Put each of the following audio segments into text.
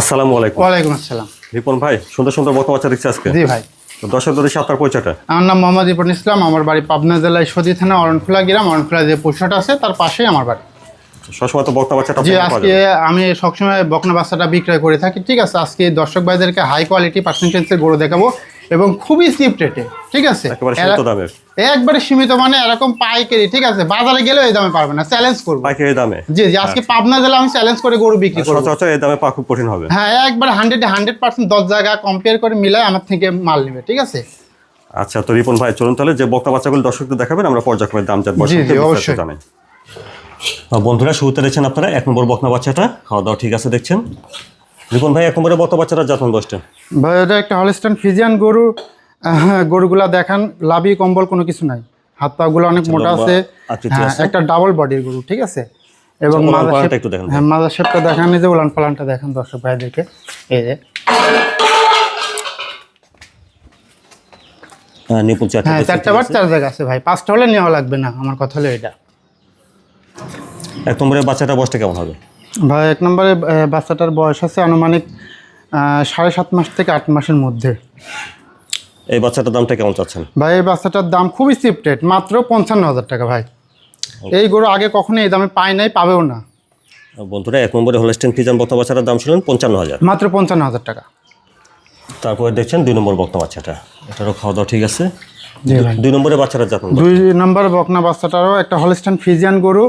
আসসালামু আলাইকুম। ওয়ালাইকুম আসসালাম। রিপন ভাই সুন্দর সুন্দর বক্তব্য বাচ্চা দেখছি আজকে। জি ভাই। তো দর্শক দর্শক আপনার পরিচয়টা? আমার নাম মোহাম্মদ ইবন ইসলাম আমার বাড়ি পাবনা জেলায় সদি থানা অরণফুলা গ্রাম অরণফুলা যে পোশাট আছে তার পাশেই আমার বাড়ি। সবসময় তো বকনা বাচ্চাটা জি আজকে আমি সবসময় বকনা বাচ্চাটা বিক্রয় করে থাকি ঠিক আছে? আজকে দর্শক ভাইদেরকে হাই কোয়ালিটি পার্সেন্টেজের গরু দেখাবো। এবং খুবই চিপ রেটে ঠিক আছে? একেবারে সীমিত মানে এরকম পাইকারি ঠিক আছে? বাজারে গেলেও এই দামে পারবে না চ্যালেঞ্জ করব। পাইকারি দামে। জি জি আজকে পাবনা জেলা আমি চ্যালেঞ্জ করে গরু বিক্রি করব। সচরাচর এই দামে পাওয়া খুব কঠিন হবে। হ্যাঁ একবার হান্ড্রেড হান্ড্রেড পার্সেন্ট দশ জায়গা কম্পেয়ার করে মিলায় আমার থেকে মাল নেবে ঠিক আছে? আচ্ছা তো রিপন ভাই চলুন তাহলে যে বকনা বাচ্চাগুলো দর্শকদের দেখাবেন আমরা পর্যায়ক্রমে দাম জানব। জি, জি, অবশ্যই। জানাই বন্ধুরা শুরুতে দেখছেন আপনারা এক নম্বর বকনা বাচ্চাটা। খাওয়া দাওয়া ঠিক আছে দেখছেন। রিপন ভাই নম্বরে বকনা বাচ্চাটা যত্ন দশটা? ভাই এটা একটা হলস্টান ফিজিয়ান গরু। গরুগুলা দেখান লাভি কম্বল কোনো কিছু নাই। হাত পা গুলো অনেক মোটা লম্বা আছে। হ্যাঁ একটা ডাবল বডির গরু ঠিক আছে? এবং আচ্ছা, মাদার পালানটা একটু দেখান। হ্যাঁ মাদার শেপটা দেখান এই যে উলান পালানটা দেখান দর্শক ভাইদেরকে। এই যে। নিপুণ হ্যাঁ চারটা বার চার জায়গা আছে ভাই। পাঁচটা হলে নেওয়া লাগবে না আমার কথা হলো এটা। এক নম্বরে বাচ্চাটা বয়সটা কেমন হবে? ভাই এক নম্বরে বাচ্চাটার বয়স আছে আনুমানিক সাড়ে সাত মাস থেকে আট মাসের মধ্যে। এই বাচ্চাটার দামটা কেমন চাচ্ছেন? ভাই এই বাচ্চাটার দাম খুবই চিপ রেট মাত্র পঞ্চান্ন হাজার টাকা ভাই। এই গরু আগে কখনো এই দামে পায় নাই পাবেও না। বন্ধুরা এক নম্বরে হলস্টেন ফিজান বক্তা বাচ্চাটার দাম ছিলেন পঞ্চান্ন হাজার। মাত্র পঞ্চান্ন হাজার টাকা। তারপরে দেখছেন দুই নম্বর বক্তা বাচ্চাটা। এটারও খাওয়া দাওয়া ঠিক আছে। দুই নম্বরে বাচ্চাটা যত্ন দুই নম্বর বকনা বাচ্চাটারও একটা হলিস্টান ফিজিয়ান গরু।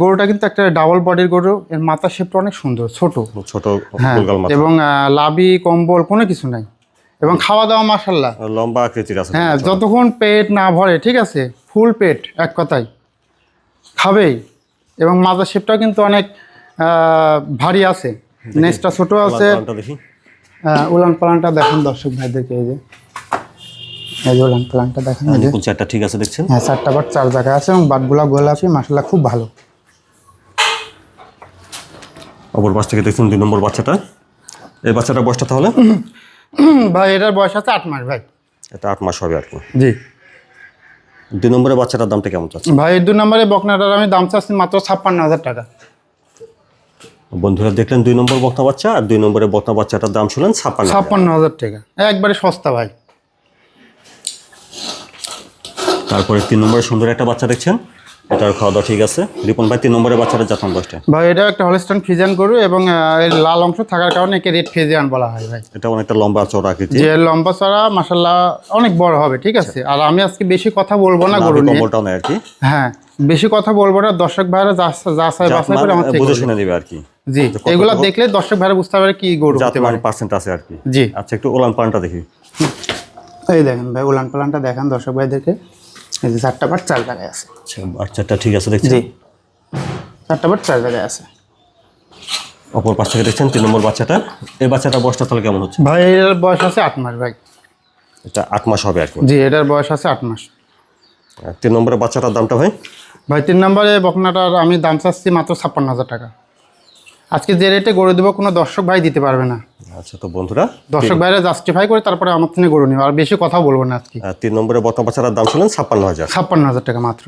গরুটা কিন্তু একটা ডাবল বডির গরু। এর মাথা শেপটা অনেক সুন্দর ছোট। ছোট হ্যাঁ এবং লাবি কম্বল কোনো কিছু নাই। এবং খাওয়া দাওয়া মাসাল্লাহ লম্বা আকৃতির আছে। হ্যাঁ যতক্ষণ পেট না ভরে ঠিক আছে? ফুল পেট এক কথায়। খাবেই। এবং মাথা শেপটাও কিন্তু অনেক ভারী আছে। নেক্সটটা ছোট আছে। উলান পালানটা দেখেন দর্শক ভাইদেরকে এই যে। এই যে উলান দেখেন এই চারটা ঠিক আছে দেখছেন? হ্যাঁ চারটা বাট চার জায়গায় আছে এবং বাটগুলা গোলাপি খুব ভালো। অপর পাশ থেকে দুই নম্বর বাচ্চাটা। এই বয়সটা তাহলে? ভাই এটার বয়স আছে আট মাস ভাই। এটা আট মাস হবে আর কি। জি। দুই বাচ্চাটার দামটা কেমন চাচ্ছে ভাই নম্বরে বকনাটার আমি দাম চাচ্ছি মাত্র ছাপ্পান্ন হাজার টাকা। বন্ধুরা দেখলেন দুই নম্বর বক্তা বাচ্চা আর দুই নম্বরে বক্তা বাচ্চাটার দাম শুনলেন ছাপ্পান্ন ছাপ্পান্ন হাজার টাকা। একবারে সস্তা ভাই। তারপরে তিন নম্বরে সুন্দর একটা বাচ্চা দেখছেন। এটার খাওয়া দাওয়া ঠিক আছে। রিপন ভাই তিন নম্বরের বাচ্চাটা যত্ন বয়সটা? ভাই এটা একটা হলিস্টান ফিজিয়ান গরু এবং এর লাল অংশ থাকার কারণে একে রেড ফিজিয়ান বলা হয় ভাই। এটা অনেকটা লম্বা চড়া আকৃতি যে লম্বা চড়া মাসাল্লাহ অনেক বড় হবে ঠিক আছে? আর আমি আজকে বেশি কথা বলব না গরু নিয়ে। কম্বলটাও নেই আর কি। হ্যাঁ বেশি কথা বলব না দর্শক ভাইরা যা যা চাই বাছাই করে আমার থেকে বুঝে শুনে দিবে আর কি। জি এগুলা দেখলে দর্শক ভাইরা বুঝতে পারে কি গরু হতে পারে। পার্সেন্ট আছে আর কি। জি। আচ্ছা একটু ওলান পানটা দেখি। এই দেখেন ভাই ওলান পালানটা দেখেন দর্শক ভাইদেরকে। এই যে চারটা পাট চার জায়গায় আছে। আচ্ছা বাচ্চাটা ঠিক আছে দেখছেন? জি। চারটা পাট চার জায়গায় আছে। অপর থেকে দেখছেন তিন নম্বর বাচ্চাটা। এই বাচ্চাটার বয়সটা তাহলে কেমন হচ্ছে? ভাই এর বয়স আছে আট মাস ভাই। এটা আট মাস হবে আর কি। জি এটার বয়স আছে আট মাস। তিন নম্বরের বাচ্চাটার দামটা ভাই? ভাই তিন নম্বরে বকনাটার আমি দাম চাচ্ছি মাত্র ছাপ্পান্ন হাজার টাকা। আজকে যে রেটে গরু দেবো কোনো দর্শক ভাই দিতে পারবে না। আচ্ছা তো বন্ধুরা দর্শক ভাইরা জাস্টিফাই করে তারপরে আমার থেকে গরু নেবে আর বেশি কথা বলব না আজকে। তিন নম্বরে বর্তমান বাচ্চাটার দাম শুনলেন ছাপ্পান্ন হাজার। ছাপ্পান্ন হাজার টাকা মাত্র।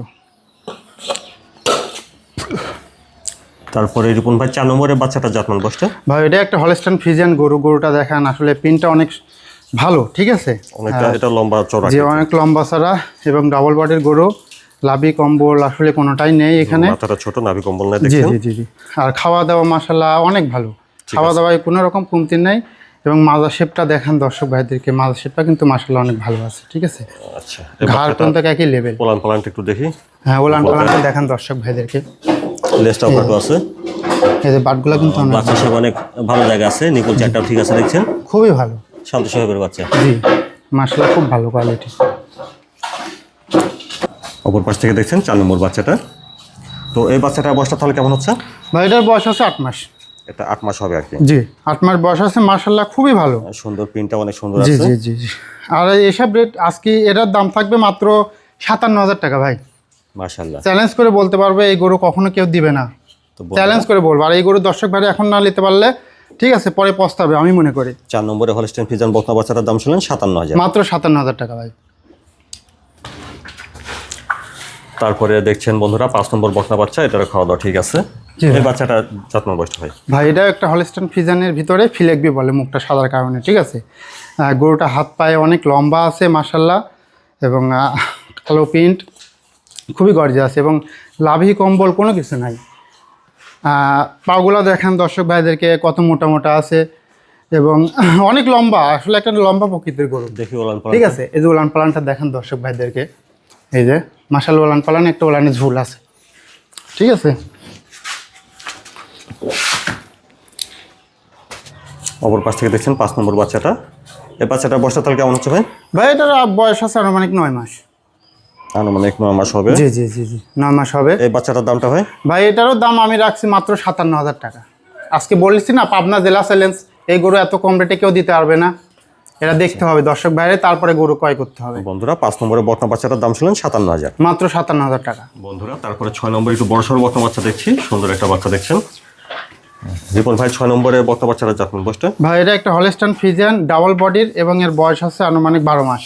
তারপরে রিপন ভাই চার নম্বরের বাচ্চাটা জাতমান বয়সটা ভাই এটা একটা হলস্টান ফিজিয়ান গরু গরুটা দেখান আসলে পিনটা অনেক ভালো ঠিক আছে? অনেকটা এটা লম্বা চড়া যে অনেক লম্বা ছাড়া এবং ডাবল বডির গরু। লাভি কম্বল আসলে কোনোটাই নেই এখানে। মাথাটা ছোট নাভি কম্বল নাই জি জি জি জি। আর খাওয়া দাওয়া মশালা অনেক ভালো। খাওয়া দাওয়ায় কোনো রকম কমতি নেই এবং মাজা শেপটা দেখান দর্শক ভাইদেরকে মাজা শেপটা কিন্তু মাসাল্লাহ অনেক ভালো আছে ঠিক আছে? আচ্ছা ঘাড় পর্যন্ত একই লেভেল পোলান পোলানটা একটু দেখি। হ্যাঁ ওলান পালানটা দেখান দর্শক ভাইদেরকে। লেসটাও কাটো আছে। এই যে বাটগুলো কিন্তু অনেক বাচ্চা সব অনেক ভালো জায়গা আছে নিকুল চারটাও ঠিক আছে দেখছেন? খুবই ভালো। শান্ত সাহেবের বাচ্চা। জি মাসাল্লাহ খুব ভালো কোয়ালিটি অপর পাশ থেকে দেখছেন চার নম্বর বাচ্চাটা। তো এই বাচ্চাটার বয়সটা তাহলে কেমন হচ্ছে? ভাই এটার বয়স আছে আট মাস। এটা আট মাস হবে আর কি। জি। আট মাস বয়স আছে মার্শাল্লাহ খুবই ভালো। সুন্দর প্রিন্টটা অনেক সুন্দর জি আছে। জি জি। জি আর এসব রেট আজকে এটার দাম থাকবে মাত্র সাতান্ন হাজার টাকা ভাই। মাশাল্লাহ চ্যালেঞ্জ করে বলতে পারবে এই গরু কখনো কেউ দিবে না। তো চ্যালেঞ্জ করে বলব। আর এই গরু দর্শক ভাই এখন না নিতে পারলে ঠিক আছে পরে পস্তাবে আমি মনে করি। চার নম্বরে হলস্টেন ফিজান বকনা বাচ্চাটার দাম শুনলেন সাতান্ন হাজার। মাত্র সাতান্ন হাজার টাকা ভাই। তারপরে দেখছেন বন্ধুরা পাঁচ নম্বর বকনা বাচ্চা এটার খাওয়া দাওয়া ঠিক আছে। এই বাচ্চাটা যত্ন বয়সটা ভাই? ভাই এটা একটা হলিস্টান ফিজানের ভিতরে ফিলেকবি বলে মুখটা সাদার কারণে ঠিক আছে? গরুটা হাত পায়ে অনেক লম্বা আছে মাসাল্লাহ এবং কালো প্রিন্ট খুবই গর্জিয়াস এবং লাভি কম্বল কোনো কিছু নাই। পাগুলো দেখেন দর্শক ভাইদেরকে কত মোটা মোটা আছে এবং অনেক লম্বা আসলে একটা লম্বা প্রকৃতির গরু। দেখি ওলান ঠিক আছে? এই যে উলান পালানটা দেখেন দর্শক ভাইদেরকে। এই যে মাসাল উলান পালান একটা উলানে ঝুল আছে। ঠিক আছে? অপর পাশ থেকে দেখছেন পাঁচ নম্বর বাচ্চাটা। এই বাচ্চাটা বয়সটা তাহলে কেমন হচ্ছে ভাই? ভাই এটার বয়স আছে আনুমানিক নয় মাস। আনুমানিক নয় মাস হবে। জি জি জি জি নয় মাস হবে। এই বাচ্চাটার দামটা ভাই? ভাই এটারও দাম আমি রাখছি মাত্র সাতান্ন হাজার টাকা। আজকে বলেছি না পাবনা জেলা চ্যালেঞ্জ এই গরু এত কম রেটে কেউ দিতে পারবে না। এটা দেখতে হবে দর্শক বাইরে তারপরে গরু ক্রয় করতে হবে। বন্ধুরা পাঁচ নম্বরের বকনা বাচ্চাটার দাম ছিলেন সাতান্ন হাজার মাত্র সাতান্ন হাজার টাকা। বন্ধুরা তারপরে ছয় নম্বর একটু বড় সড়ো বকনা বাচ্চা দেখছি সুন্দর একটা বাচ্চা দেখছেন। রিপন ভাই ছয় নম্বরের বকনা বাচ্চাটা যত্ন বয়সটা? ভাই এটা একটা হলেস্টান ফিজিয়ান ডাবল বডির এবং এর বয়স আছে আনুমানিক বারো মাস।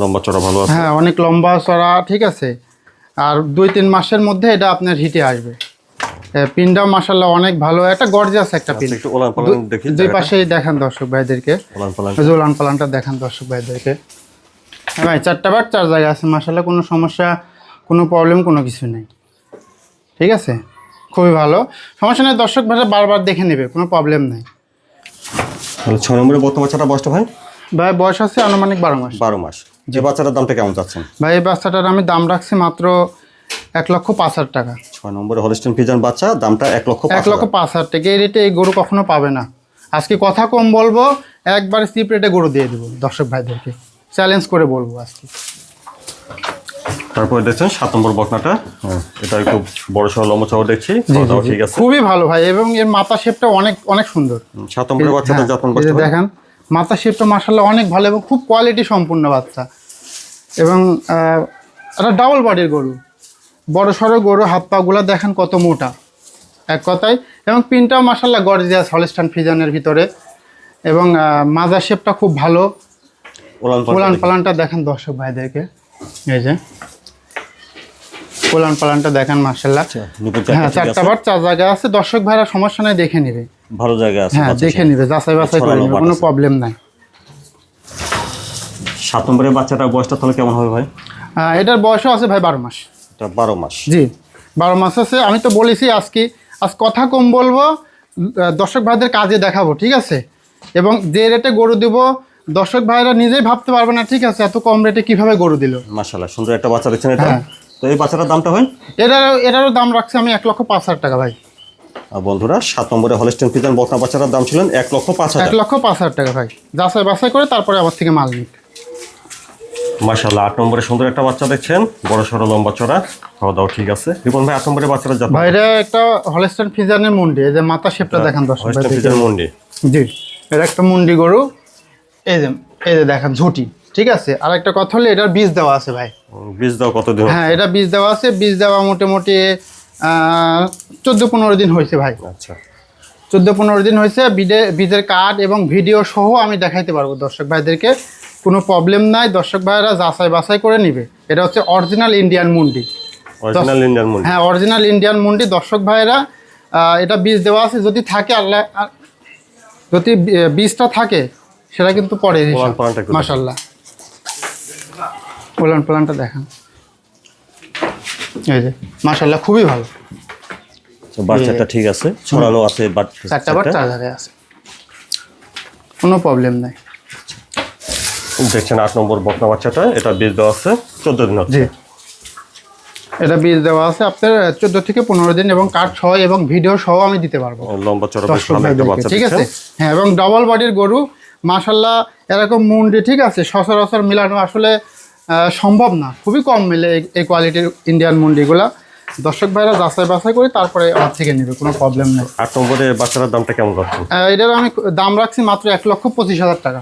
লম্বা চড়া ভালো আছে। হ্যাঁ অনেক লম্বা চড়া ঠিক আছে। আর দুই তিন মাসের মধ্যে এটা আপনার হিটে আসবে। পিনটাও মাসাল্লাহ অনেক ভালো। একটা গর্জিয়াস একটা পিন। একটু ওলান পালান দেখি দুই পাশেই দেখান দর্শক ভাইদেরকে। ওলান পালান পালানটা দেখান দর্শক ভাইদেরকে। ভাই চারটা বার চার জায়গায় আছে মাসাল্লাহ কোনো সমস্যা কোনো প্রবলেম কোনো কিছু নেই। ঠিক আছে? খুবই ভালো। সমস্যা নেই দর্শক ভাইরা বারবার দেখে নেবে কোনো প্রবলেম নেই। তাহলে ছয় নম্বরের বকনা বাচ্চাটা বয়সটা ভাই? ভাই বয়স আছে আনুমানিক বারো মাস। বারো মাস। যে বাচ্চাটার দামটা কেমন চাচ্ছেন? ভাই এই বাচ্চাটার আমি দাম রাখছি মাত্র এক লক্ষ পাঁচ হাজার টাকা। ছয় নম্বরে হলিস্টেন ফিজান বাচ্চা দামটা এক লক্ষ এক লক্ষ পাঁচ হাজার টাকা। এই রেটে এই গরু কখনো পাবে না। আজকে কথা কম বলব একবার চিপ রেটে গরু দিয়ে দেবো দর্শক ভাইদেরকে। চ্যালেঞ্জ করে বলব আজকে। তারপরে দেখছেন সাত নম্বর বকনাটা। হ্যাঁ, এটা একটু বড় সড়ো লম্বা চড়া দেখছি। ঠিক আছে। খুবই ভালো ভাই এবং এর মাথা শেপটা অনেক অনেক সুন্দর। সাত নম্বরের বাচ্চাটা যত্ন যে দেখেন মাথা শেপটা মার্শাল্লাহ অনেক ভালো এবং খুব কোয়ালিটি সম্পূর্ণ বাচ্চা। এবং একটা ডাবল বডির গরু। বড় সড়ো গরু হাত পাগুলো দেখেন কত মোটা। এক কথায় এবং পিনটাও মার্শাল্লাহ গর্জিয়াস হলিস্টান ফিজানের ভিতরে। এবং মাজার শেপটা খুব ভালো। পোলান পালানটা দেখেন দর্শক ভাইদেরকে। এই যে পোলান পালানটা দেখেন মার্শাল্লাহ নিপুণ হ্যাঁ চারটা। বার চার জায়গা আছে। দর্শক ভাইরা সমস্যা নেই দেখে নেবে। ভালো জায়গা আছে হ্যাঁ দেখে। নিবে যাচাই বাছাই করে নিবে কোনো প্রবলেম নাই। সাত নম্বরের বাচ্চাটা বয়সটা তাহলে কেমন হবে ভাই? এটার বয়সও আছে ভাই বারো মাস। এটা বারো মাস। জি বারো মাস আছে। আমি তো বলেছি আজকে আজ কথা কম বলব দর্শক ভাইদের কাজে দেখাবো ঠিক আছে? এবং যে রেটে গরু দিব দর্শক ভাইরা নিজেই ভাবতে পারবে না ঠিক আছে এত কম রেটে কীভাবে গরু দিল। মাশাল্লাহ সুন্দর একটা বাচ্চা দেখছেন এটা। হ্যাঁ। তো এই বাচ্চাটার দামটা হয় এটারও এটারও দাম রাখছি আমি এক লক্ষ পাঁচ হাজার টাকা ভাই। আর বন্ধুরা সাত নম্বরে হলিস্টেন ফিজান বকনা বাচ্চাটার দাম ছিলেন এক লক্ষ পাঁচ এক হাজার লক্ষ পাঁচ হাজার টাকা ভাই। যাচাই বাছাই করে তারপরে আমার থেকে মাল নিক। মাশাল্লাহ আট নম্বরে সুন্দর একটা বাচ্চা দেখছেন। বড় সড়ো লম্বা চড়া। খাওয়া দাওয়া ঠিক আছে। রিপন ভাই আট নম্বরে বাচ্চাটা যত্ন ভাই এটা একটা হলেস্টান ফিজানের মুন্ডি এই যে মাথা শেপটা দেখান দর্শক হলিস্টেন ভাইদেরকে। ফিজান মন্ডি। জি এটা একটা মুন্ডি গরু। এই যে এই যে দেখেন ঝুটি ঠিক আছে? আর একটা কথা হলো এটার বীজ দেওয়া আছে ভাই। বীজ দাও কতদিন হ্যাঁ এটা বীজ দেওয়া আছে। বীজ দেওয়া মোটামুটি চোদ্দ পনেরো দিন হয়েছে ভাই। আচ্ছা। চোদ্দ পনেরো দিন হয়েছে। বীজের কার্ড এবং ভিডিও সহ আমি দেখাইতে পারব দর্শক ভাইদেরকে। কোনো প্রবলেম নাই দর্শক ভাইরা যাচাই বাছাই করে নিবে। এটা হচ্ছে অরিজিনাল ইন্ডিয়ান মুন্ডি। অরিজিনাল ইন্ডিয়ান মন্ডি। হ্যাঁ অরিজিনাল ইন্ডিয়ান মুন্ডি। দর্শক ভাইরা আহ, এটা বীজ দেওয়া আছে যদি থাকে আল্লাহ যদি বীজটা থাকে সেটা কিন্তু পরে। মাসাল্লাহ পোলান পোলানটা দেখান। এই যে মাসাল্লাহ খুবই ভালো। বাচ্চাটা ঠিক আছে ছড়ানো আছে বাট চারটা বার আছে। কোনো প্রবলেম নাই। দেখছেন আট নম্বর বকনা বাচ্চাটা এটা বীজ দেওয়া আছে চোদ্দ দিন জি। এটা বীজ দেওয়া আছে আপনার চোদ্দ থেকে পনেরো দিন এবং কাঠ সহ এবং ভিডিও সহ আমি দিতে পারব। লম্বা চড়া ঠিক আছে? হ্যাঁ এবং ডবল বডির গরু মাশাল্লাহ এরকম মুন্ডি ঠিক আছে? সচরাচর মিলানো আসলে সম্ভব না। খুবই কম মেলে এই- কোয়ালিটির ইন্ডিয়ান মুন্ডিগুলা। দর্শক ভাইরা যাচাই বাছাই করে তারপরে আমার থেকে নেবে কোনো প্রবলেম নেই। আট নম্বরের বাচ্চাটার দামটা কেমন রাখছেন? এটার আমি দাম রাখছি মাত্র এক লক্ষ পঁচিশ হাজার টাকা।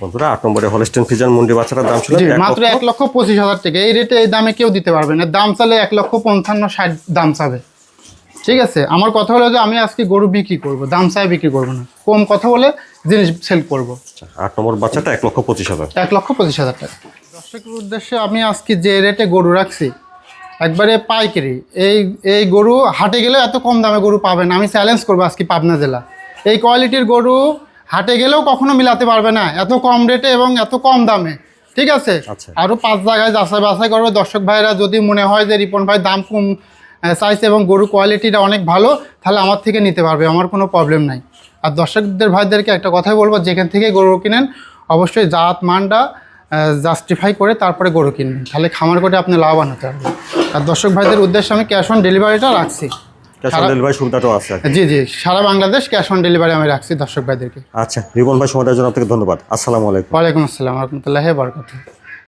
বন্ধুরা আট নম্বরে হলিস্টেন ফিজান মন্ডি বাচ্চাটার দাম ছিল এক মাত্র লক্ষ এক লক্ষ পঁচিশ হাজার টাকা। এই রেটে এই দামে কেউ দিতে পারবে না। দাম চালে এক লক্ষ পঞ্চান্ন ষাট দাম চাবে। ঠিক আছে? আমার কথা হলো যে আমি আজকে গরু বিক্রি করব। দাম চাই বিক্রি করব না। কম কথা বলে জিনিস সেল করব। আট নম্বর বাচ্চাটা এক লক্ষ পঁচিশ হাজার। এক লক্ষ পঁচিশ হাজার টাকা। দর্শকের উদ্দেশ্যে আমি আজকে যে রেটে গরু রাখছি একবারে পাইকারি। এই এই গরু হাটে গেলে এত কম দামে গরু পাবেন আমি চ্যালেঞ্জ করব আজকে পাবনা জেলা। এই কোয়ালিটির গরু হাটে গেলেও কখনো মিলাতে পারবে না। এত কম রেটে এবং এত কম দামে। ঠিক আছে? আচ্ছা। আরও পাঁচ জায়গায় যাচাই বাছাই করবে। দর্শক ভাইরা যদি মনে হয় যে রিপন ভাই দাম কম চাইছে এবং গরু কোয়ালিটিটা অনেক ভালো তাহলে আমার থেকে নিতে পারবে। আমার কোনো প্রবলেম নাই। আর দর্শকদের ভাইদেরকে একটা কথাই বলব যেখান থেকে গরু কিনেন অবশ্যই জাত মানটা জাস্টিফাই করে তারপরে গরু কিনবেন। তাহলে খামার করে আপনি লাভবান হতে পারবেন। আর দর্শক ভাইদের উদ্দেশ্যে আমি ক্যাশ অন ডেলিভারিটা রাখছি। ক্যাশ অন ডেলিভারি সুবিধাটাও আছে জি জি সারা বাংলাদেশ ক্যাশ অন ডেলিভারি আমি রাখছি দর্শক ভাইদেরকে আচ্ছা রিপন ভাই সময়টার জন্য আপনাকে ধন্যবাদ। আসসালামু আলাইকুম। ওয়ালাইকুম আসসালাম রহমতুল্লাহ বরকাত